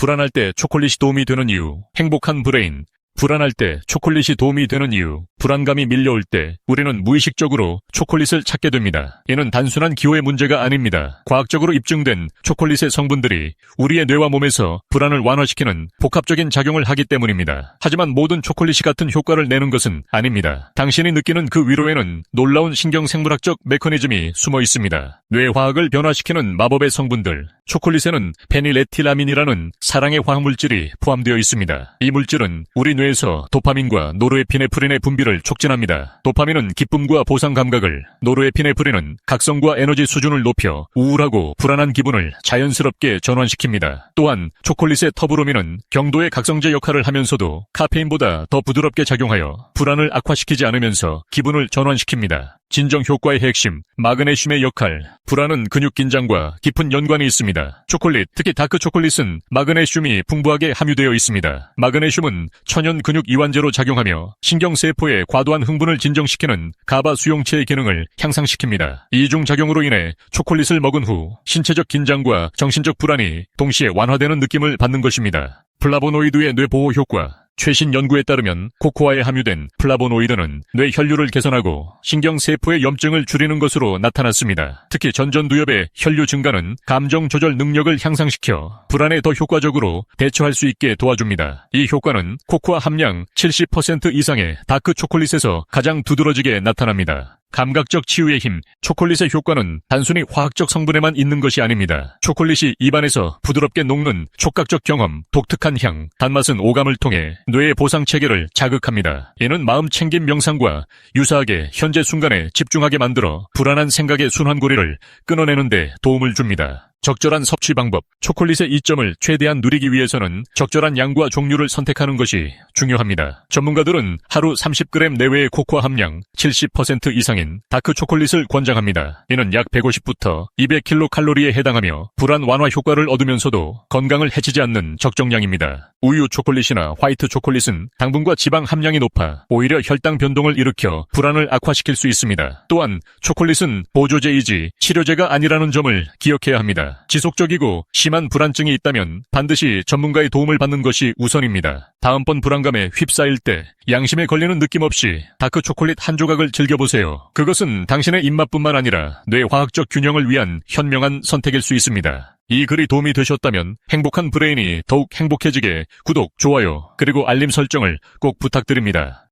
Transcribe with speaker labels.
Speaker 1: 불안할 때 초콜릿이 도움이 되는 이유, 행복한 브레인, 불안할 때 초콜릿이 도움이 되는 이유, 불안감이 밀려올 때 우리는 무의식적으로 초콜릿을 찾게 됩니다. 이는 단순한 기호의 문제가 아닙니다. 과학적으로 입증된 초콜릿의 성분들이 우리의 뇌와 몸에서 불안을 완화시키는 복합적인 작용을 하기 때문입니다. 하지만 모든 초콜릿이 같은 효과를 내는 것은 아닙니다. 당신이 느끼는 그 위로에는 놀라운 신경생물학적 메커니즘이 숨어 있습니다. 뇌화학을 변화시키는 마법의 성분들, 초콜릿에는 페닐에틸라민이라는 사랑의 화학물질이 포함되어 있습니다. 이 물질은 우리 뇌에서 도파민과 노르에피네프린의 분비를 촉진합니다. 도파민은 기쁨과 보상 감각을, 노르에피네프린은 각성과 에너지 수준을 높여 우울하고 불안한 기분을 자연스럽게 전환시킵니다. 또한 초콜릿의 터브로민은 경도의 각성제 역할을 하면서도 카페인보다 더 부드럽게 작용하여 불안을 악화시키지 않으면서 기분을 전환시킵니다. 진정 효과의 핵심, 마그네슘의 역할. 불안은 근육 긴장과 깊은 연관이 있습니다. 초콜릿, 특히 다크 초콜릿은 마그네슘이 풍부하게 함유되어 있습니다. 마그네슘은 천연 근육 이완제로 작용하며 신경세포의 과도한 흥분을 진정시키는 가바 수용체의 기능을 향상시킵니다. 이중 작용으로 인해 초콜릿을 먹은 후 신체적 긴장과 정신적 불안이 동시에 완화되는 느낌을 받는 것입니다. 플라보노이드의 뇌보호 효과. 최신 연구에 따르면 코코아에 함유된 플라보노이드는 뇌 혈류를 개선하고 신경세포의 염증을 줄이는 것으로 나타났습니다. 특히 전전두엽의 혈류 증가는 감정 조절 능력을 향상시켜 불안에 더 효과적으로 대처할 수 있게 도와줍니다. 이 효과는 코코아 함량 70% 이상의 다크 초콜릿에서 가장 두드러지게 나타납니다. 감각적 치유의 힘, 초콜릿의 효과는 단순히 화학적 성분에만 있는 것이 아닙니다. 초콜릿이 입안에서 부드럽게 녹는 촉각적 경험, 독특한 향, 단맛은 오감을 통해 뇌의 보상 체계를 자극합니다. 이는 마음 챙김 명상과 유사하게 현재 순간에 집중하게 만들어 불안한 생각의 순환고리를 끊어내는 데 도움을 줍니다. 적절한 섭취 방법, 초콜릿의 이점을 최대한 누리기 위해서는 적절한 양과 종류를 선택하는 것이 중요합니다. 전문가들은 하루 30g 내외의 코코아 함량 70% 이상인 다크 초콜릿을 권장합니다. 이는 약 150부터 200kcal에 해당하며 불안 완화 효과를 얻으면서도 건강을 해치지 않는 적정량입니다. 우유 초콜릿이나 화이트 초콜릿은 당분과 지방 함량이 높아 오히려 혈당 변동을 일으켜 불안을 악화시킬 수 있습니다. 또한 초콜릿은 보조제이지 치료제가 아니라는 점을 기억해야 합니다. 지속적이고 심한 불안증이 있다면 반드시 전문가의 도움을 받는 것이 우선입니다. 다음번 불안감에 휩싸일 때 양심에 걸리는 느낌 없이 다크 초콜릿 한 조각을 즐겨보세요. 그것은 당신의 입맛뿐만 아니라 뇌 화학적 균형을 위한 현명한 선택일 수 있습니다. 이 글이 도움이 되셨다면 행복한 브레인이 더욱 행복해지게 구독, 좋아요, 그리고 알림 설정을 꼭 부탁드립니다.